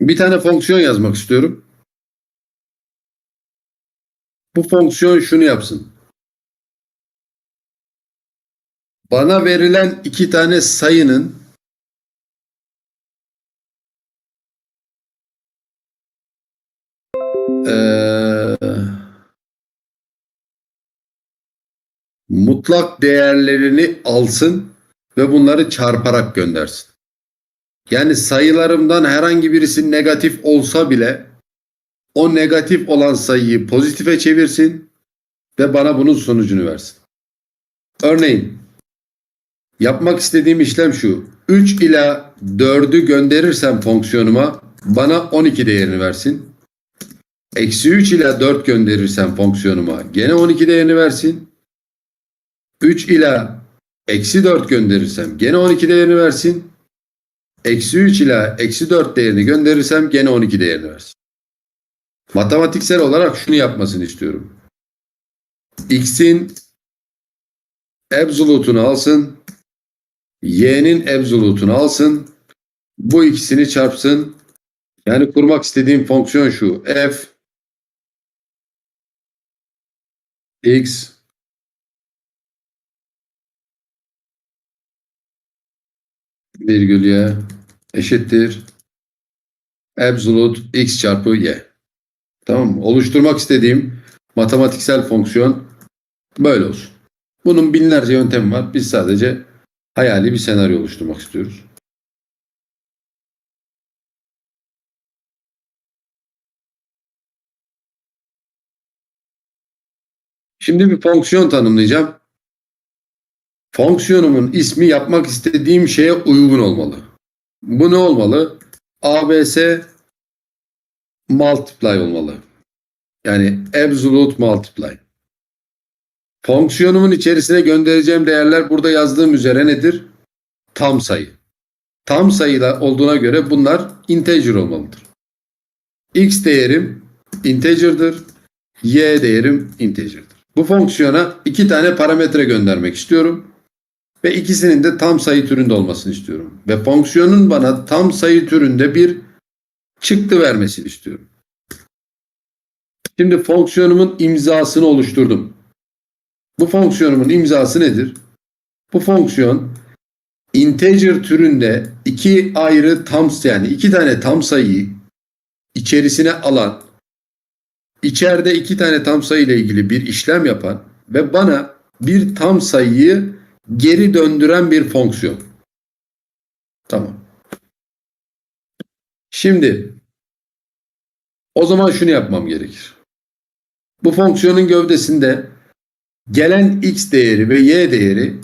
Bir tane fonksiyon yazmak istiyorum. Bu fonksiyon şunu yapsın. Bana verilen iki tane sayının eee, mutlak değerlerini alsın ve bunları çarparak göndersin. Yani sayılarımdan herhangi birisi negatif olsa bile o negatif olan sayıyı pozitife çevirsin ve bana bunun sonucunu versin. Örneğin yapmak istediğim işlem şu. 3 ila 4'ü gönderirsem fonksiyonuma bana 12 değerini versin. Eksi 3 ila 4 gönderirsem fonksiyonuma gene 12 değerini versin. 3 ila eksi 4 gönderirsem gene 12 değerini versin. Eksi 3 ila eksi 4 değerini gönderirsem gene 12 değerini versin. Matematiksel olarak şunu yapmasını istiyorum. X'in absolutunu alsın. Y'nin absolutunu alsın. Bu ikisini çarpsın. Yani kurmak istediğim fonksiyon şu. F X virgül y eşittir absolute x çarpı y. Tamam mı? Oluşturmak istediğim matematiksel fonksiyon böyle olsun. Bunun binlerce yöntemi var. Biz sadece hayali bir senaryo oluşturmak istiyoruz. Şimdi bir fonksiyon tanımlayacağım. Fonksiyonumun ismi yapmak istediğim şeye uygun olmalı. Bu ne olmalı? ABS multiply olmalı. Yani absolute multiply. Fonksiyonumun içerisine göndereceğim değerler burada yazdığım üzere nedir? Tam sayı. Tam sayıda olduğuna göre bunlar integer olmalıdır. X değerim integer'dır. Y değerim integer'dır. Bu fonksiyona iki tane parametre göndermek istiyorum. Ve ikisinin de tam sayı türünde olmasını istiyorum. Ve fonksiyonun bana tam sayı türünde bir çıktı vermesini istiyorum. Şimdi fonksiyonumun imzasını oluşturdum. Bu fonksiyonumun imzası nedir? Bu fonksiyon integer türünde iki ayrı tam yani iki tane tam sayıyı içerisine alan içeride iki tane tam sayı ile ilgili bir işlem yapan ve bana bir tam sayıyı geri döndüren bir fonksiyon. Tamam. Şimdi o zaman şunu yapmam gerekir. Bu fonksiyonun gövdesinde gelen x değeri ve y değeri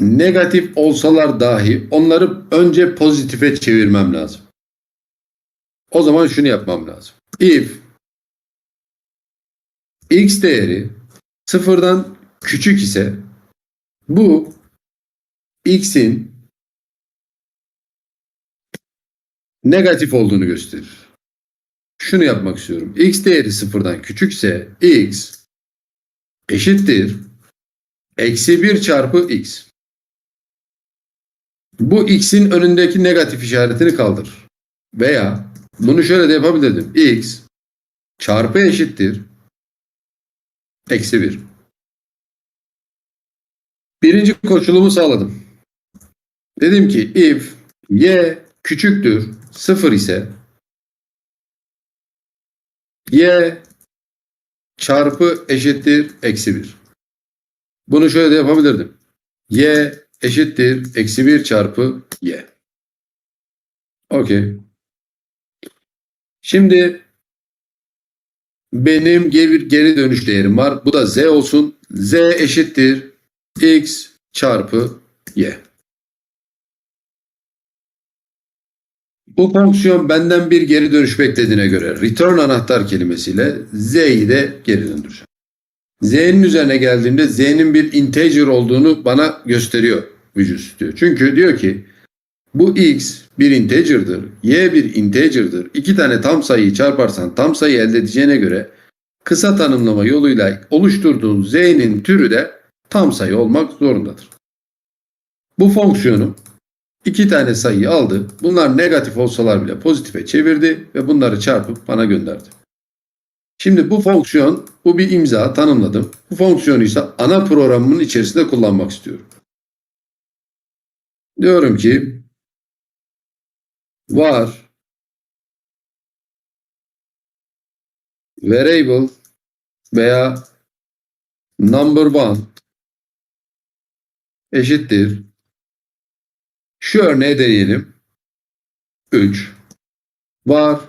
negatif olsalar dahi onları önce pozitife çevirmem lazım. O zaman şunu yapmam lazım. If x değeri sıfırdan küçük ise bu x'in negatif olduğunu gösterir. Şunu yapmak istiyorum. x değeri sıfırdan küçükse x eşittir eksi 1 çarpı x. Bu x'in önündeki negatif işaretini kaldır. Veya bunu şöyle de yapabilirdim. x çarpı eşittir eksi 1. Birinci koşulumu sağladım. Dedim ki if y küçüktür 0 ise y çarpı eşittir eksi 1. Bunu şöyle de yapabilirdim. y eşittir eksi 1 çarpı y. Okey. Şimdi benim geri, geri dönüş değerim var. Bu da z olsun. z eşittir x çarpı y. Bu fonksiyon benden bir geri dönüş beklediğine göre return anahtar kelimesiyle z'yi de geri döndüreceğim. z'nin üzerine geldiğimde z'nin bir integer olduğunu bana gösteriyor vücut istiyor. Çünkü diyor ki bu x bir integer'dır, y bir integer'dır. İki tane tam sayıyı çarparsan tam sayı elde edeceğine göre kısa tanımlama yoluyla oluşturduğun z'nin türü de tam sayı olmak zorundadır. Bu fonksiyonu iki tane sayıyı aldı. Bunlar negatif olsalar bile pozitife çevirdi ve bunları çarpıp bana gönderdi. Şimdi bu fonksiyon, bu bir imza tanımladım. Bu fonksiyonu ise ana programımın içerisinde kullanmak istiyorum. Diyorum ki var variable veya number one eşittir. Şu örneği deneyelim. 3 var.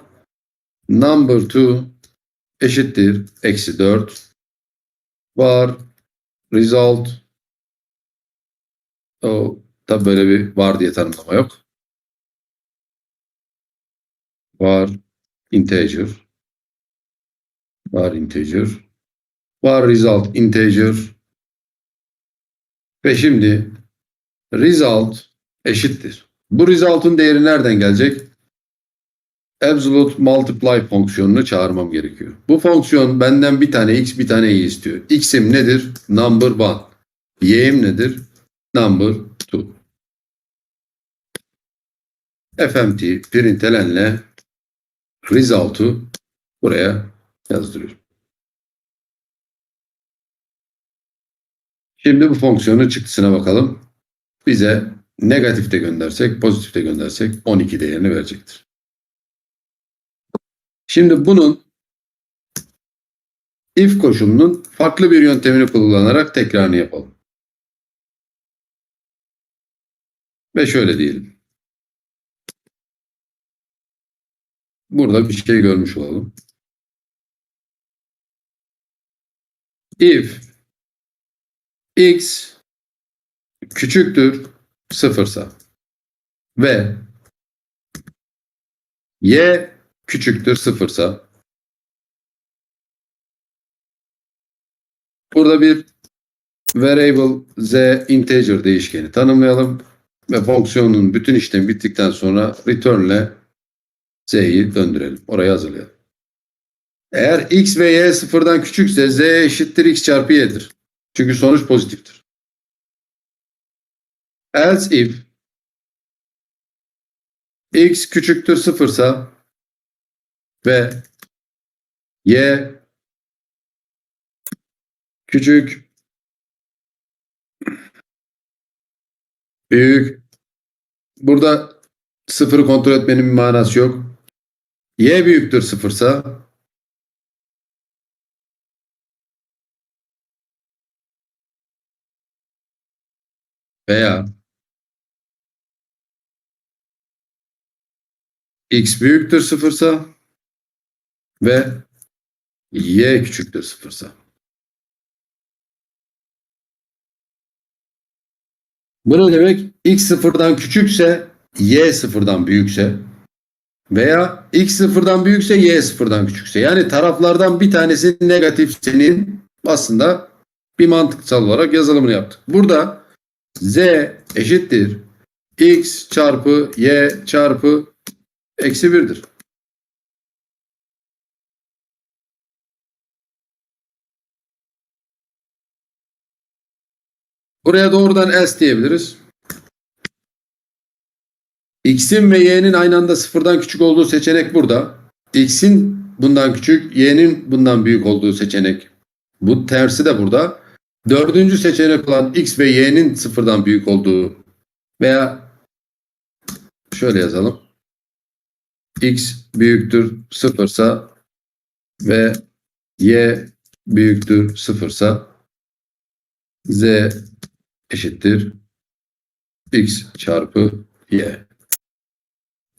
Number 2 eşittir. Eksi 4 var. Result. O tabi böyle bir var diye tanımlama yok. Var. İnteger. Var integer. Var result integer ve şimdi result eşittir. Bu result'un değeri nereden gelecek? Absolute multiply fonksiyonunu çağırmam gerekiyor. Bu fonksiyon benden bir tane x bir tane y istiyor. x'im nedir? Number 1. y'im nedir? Number 2. fmt println'le result'u buraya yazdırıyorum. Şimdi bu fonksiyonun çıktısına bakalım. Bize negatif de göndersek, pozitif de göndersek 12 değerini verecektir. Şimdi bunun if koşulunun farklı bir yöntemini kullanarak tekrarını yapalım. Ve şöyle diyelim. Burada bir şey görmüş olalım. If x küçüktür sıfırsa ve y küçüktür sıfırsa burada bir variable z integer değişkeni tanımlayalım ve fonksiyonun bütün işlemi bittikten sonra return ile z'yi döndürelim. Orayı hazırlayalım. Eğer x ve y sıfırdan küçükse z eşittir x çarpı y'dir. Çünkü sonuç pozitiftir. Else if x küçüktür sıfırsa ve y küçük büyük burada sıfırı kontrol etmenin bir manası yok. y büyüktür sıfırsa veya x büyüktür sıfırsa ve y küçüktür sıfırsa. Bu ne demek? x sıfırdan küçükse y sıfırdan büyükse veya x sıfırdan büyükse y sıfırdan küçükse. Yani taraflardan bir tanesi negatif senin aslında bir mantıksal olarak yazılımını yaptık. Burada z eşittir x çarpı y çarpı eksi 1'dir. Buraya doğrudan else diyebiliriz. X'in ve y'nin aynı anda sıfırdan küçük olduğu seçenek burada. X'in bundan küçük, y'nin bundan büyük olduğu seçenek. Bu tersi de burada. Dördüncü seçenek olan x ve y'nin sıfırdan büyük olduğu veya şöyle yazalım. x büyüktür sıfırsa ve y büyüktür sıfırsa z eşittir x çarpı y.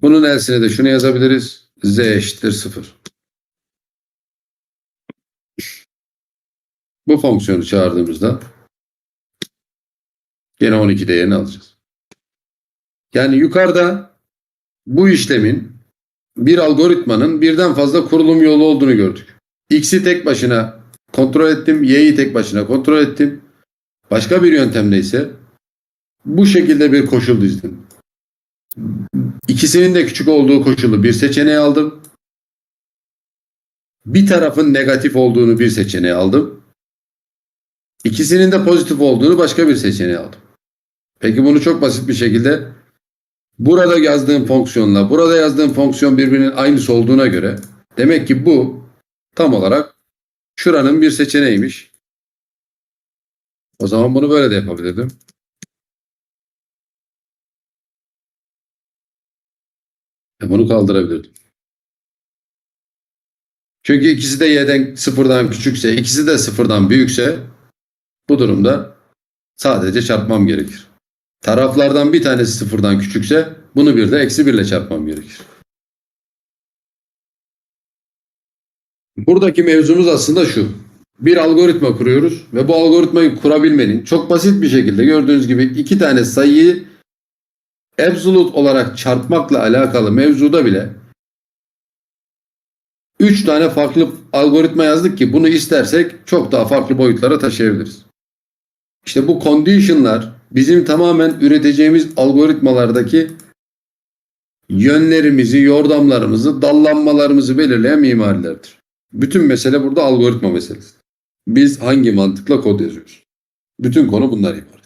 Bunun elsine de şunu yazabiliriz. z eşittir 0. Bu fonksiyonu çağırdığımızda yine 12 değerini alacağız. Yani yukarıda bu işlemin bir algoritmanın birden fazla kurulum yolu olduğunu gördük. X'i tek başına kontrol ettim, Y'yi tek başına kontrol ettim. Başka bir yöntemde ise bu şekilde bir koşul dizdim. İkisinin de küçük olduğu koşulu bir seçeneğe aldım. Bir tarafın negatif olduğunu bir seçeneğe aldım. İkisinin de pozitif olduğunu başka bir seçeneğe aldım. Peki bunu çok basit bir şekilde Burada yazdığım fonksiyonla burada yazdığım fonksiyon birbirinin aynısı olduğuna göre demek ki bu tam olarak şuranın bir seçeneğiymiş. O zaman bunu böyle de yapabilirdim. E bunu kaldırabilirdim. Çünkü ikisi de y'den sıfırdan küçükse, ikisi de sıfırdan büyükse bu durumda sadece çarpmam gerekir. Taraflardan bir tanesi sıfırdan küçükse bunu bir de eksi birle çarpmam gerekir. Buradaki mevzumuz aslında şu. Bir algoritma kuruyoruz ve bu algoritmayı kurabilmenin çok basit bir şekilde gördüğünüz gibi iki tane sayıyı absolute olarak çarpmakla alakalı mevzuda bile 3 tane farklı algoritma yazdık ki bunu istersek çok daha farklı boyutlara taşıyabiliriz. İşte bu condition'lar bizim tamamen üreteceğimiz algoritmalardaki yönlerimizi, yordamlarımızı, dallanmalarımızı belirleyen mimarilerdir. Bütün mesele burada algoritma meselesi. Biz hangi mantıkla kod yazıyoruz? Bütün konu bunlar ibaret.